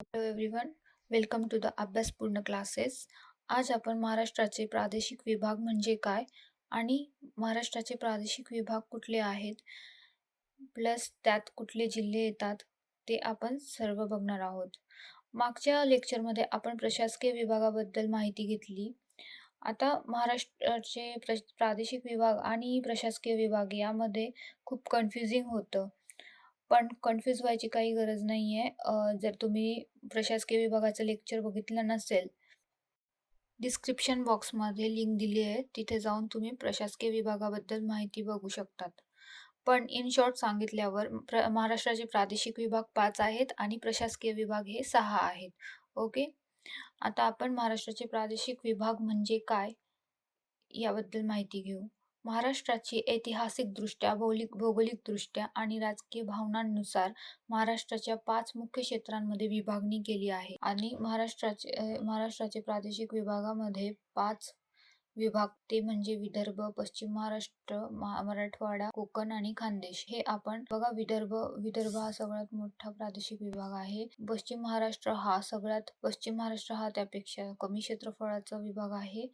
Hello everyone welcome to the Abhyaspurna classes आज आपण महाराष्ट्राचे प्रादेशिक विभाग म्हणजे काय आणि महाराष्ट्राचे प्रादेशिक विभाग कुठले आहेत? प्लस त्यात कुठले जिल्हे येतात? ते आपण सर्व बघणार आहोत. मागच्या लेक्चरमध्ये आपण प्रशासकीय विभागाबद्दल माहिती घेतली. आता महाराष्ट्राचे प्र प्रादेशिक विभाग आणि प्रशासकीय विभाग यामध्ये खूप कन्फ्युजिंग होतं. पण कन्फ्यूज व्हायची काही गरज नाही आहे जर तुम्ही प्रशासकीय विभागाचं लेक्चर बघितलं नसेल डिस्क्रिप्शन बॉक्समध्ये लिंक दिली आहे. तिथे जाऊन तुम्ही प्रशासकीय विभागाबद्दल माहिती बघू शकतात. पण इन शॉर्ट सांगितल्यावर प्र महाराष्ट्राचे प्रादेशिक विभाग पाच आहेत आणि प्रशासकीय विभाग हे सहा आहेत. ओके? आता आपण महाराष्ट्राचे प्रादेशिक विभाग म्हणजे काय? याबद्दल माहिती घेऊ. महाराष्ट्राची ऐतिहासिकदृष्ट्या भौलिक भौगोलिकदृष्ट्या आणि राजकीय भावनांनुसार महाराष्ट्राच्या पाच मुख्य क्षेत्रांमध्ये विभागणी केली आहे. आणि महाराष्ट्राचे महाराष्ट्राचे प्रादेशिक विभागामध्ये पाच विभाग ते म्हणजे विदर्भ पश्चिम महाराष्ट्र मराठवाडा कोकण आणि खानदेश. हे आपण बघा विदर्भ विदर्भ हा सगळ्यात मोठा प्रादेशिक विभाग आहे. पश्चिम महाराष्ट्र हा सगळ्यात पश्चिम महाराष्ट्र हा त्यापेक्षा कमी क्षेत्रफळाचा विभाग आहे.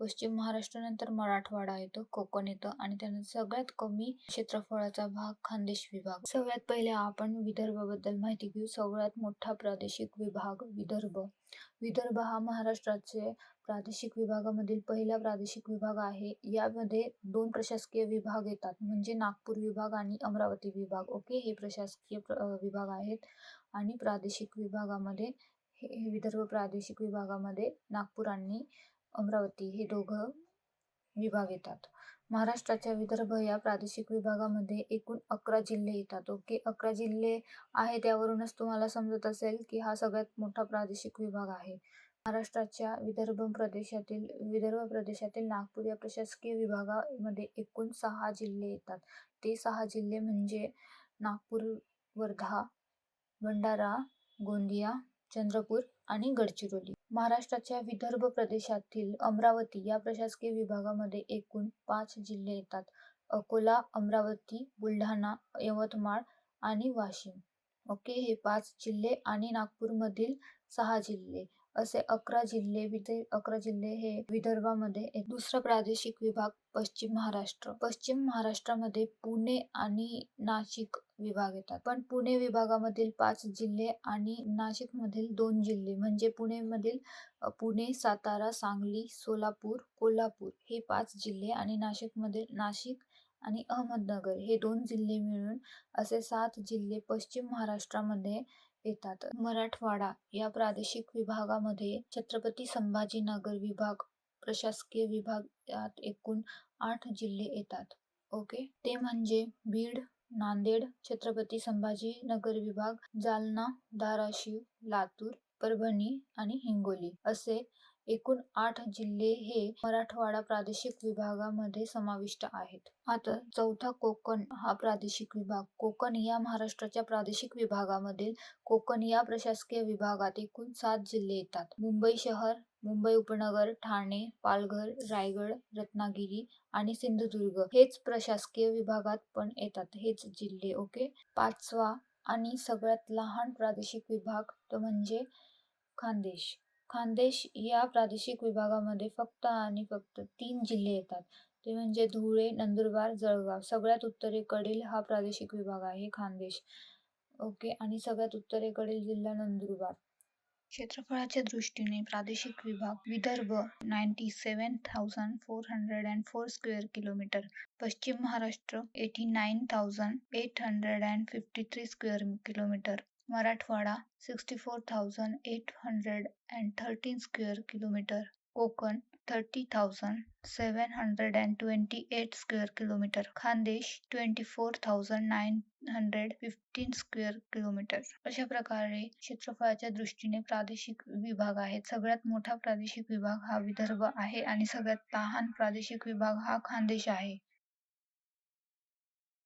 पश्चिम महाराष्ट्रानंतर मराठवाडा येतो कोकण येतं आणि त्यानंतर सगळ्यात कमी क्षेत्रफळाचा भाग खानदेश विभाग. सगळ्यात पहिले आपण विदर्भाबद्दल माहिती घेऊ. सगळ्यात मोठा प्रादेशिक विभाग विदर्भ. विदर्भ हा महाराष्ट्राचे प्रादेशिक विभागामधील पहिला प्रादेशिक विभाग आहे. यामध्ये दोन प्रशासकीय विभाग येतात म्हणजे नागपूर विभाग आणि अमरावती विभाग. ओके? हे प्रशासकीय विभाग आहेत. आणि प्रादेशिक विभागामध्ये हे विदर्भ प्रादेशिक विभागामध्ये नागपूर आणि अमरावती हे दोघं विभाग येतात. महाराष्ट्राच्या विदर्भ या प्रादेशिक विभागामध्ये एकूण अकरा जिल्हे येतात. ओके अकरा जिल्हे आहेत त्यावरूनच तुम्हाला समजत असेल की हा सगळ्यात मोठा प्रादेशिक विभाग आहे. महाराष्ट्राच्या विदर्भ प्रदेशातील विदर्भ प्रदेशातील नागपूर या प्रशासकीय विभागामध्ये एकूण सहा जिल्हे येतात. ते सहा जिल्हे म्हणजे नागपूर वर्धा भंडारा गोंदिया चंद्रपूर आणि गडचिरोली. महाराष्ट्राच्या विदर्भ प्रदेशातील अमरावती या प्रशासकीय विभागामध्ये एकूण पाच जिल्हे येतात. अकोला अमरावती बुलढाणा यवतमाळ आणि वाशिम. ओके हे पाच जिल्हे आणि नागपूरमधील सहा जिल्हे. असे अकरा जिल्हे विदे अकरा जिल्हे हे विदर्भामध्ये एक दुसरा प्रादेशिक विभाग पश्चिम महाराष्ट्र. पश्चिम महाराष्ट्रामध्ये पुणे आणि नाशिक विभाग येतात. पण पुणे विभागामधील पाच जिल्हे आणि नाशिक मधील दोन जिल्हे म्हणजे पुणे मधील पुणे सातारा सांगली सोलापूर कोल्हापूर हे पाच जिल्हे आणि नाशिक मधील नाशिक आणि अहमदनगर हे दोन जिल्हे मिळून असे सात जिल्हे पश्चिम महाराष्ट्रामध्ये येतात. मराठवाडा या प्रादेशिक विभागामध्ये छत्रपती संभाजीनगर विभाग प्रशासकीय विभाग यात एकूण आठ जिल्हे येतात. ओके? ते म्हणजे बीड नांदेड छत्रपती संभाजीनगर विभाग जालना धाराशिव लातूर परभणी आणि हिंगोली असे एकूण आठ जिल्हे हे मराठवाडा प्रादेशिक विभागामध्ये समाविष्ट आहेत. आता चौथा कोकण हा प्रादेशिक विभाग. कोकण या महाराष्ट्राच्या प्रादेशिक विभागामधील कोकण या प्रशासकीय विभागात एकूण सात जिल्हे येतात. मुंबई शहर मुंबई उपनगर ठाणे पालघर रायगड रत्नागिरी आणि सिंधुदुर्ग हेच प्रशासकीय विभागात पण येतात. हेच जिल्हे ओके? पाचवा आणि सगळ्यात लहान प्रादेशिक विभाग तो म्हणजे खानदेश. खानदेश या प्रादेशिक विभागामध्ये फक्त आणि फक्त तीन जिल्हे येतात. ते म्हणजे धुळे नंदुरबार जळगाव. सगळ्यात उत्तरेकडील हा प्रादेशिक विभाग आहे खानदेश ओके? आणि सगळ्यात उत्तरेकडील जिल्हा नंदुरबार. क्षेत्रफळाच्या दृष्टीने प्रादेशिक विभाग Vidarbha ninety seven thousand four hundred and four square kilometer पश्चिम Maharashtra eighty nine thousand eight hundred and fifty three square kilometer Marathwada sixty four thousand eight hundred and thirteen square kilometer Konkan thirty thousand seven hundred and twenty eight square kilometer Khandesh twenty four thousand nine hundred fifteen square kilometer अशा प्रकारे क्षेत्रफळाच्या दृष्टीने प्रादेशिक विभाग आहेत. सगळ्यात मोठा प्रादेशिक विभाग हा विदर्भ आहे आणि सगळ्यात लहान प्रादेशिक विभाग हा खानदेश आहे.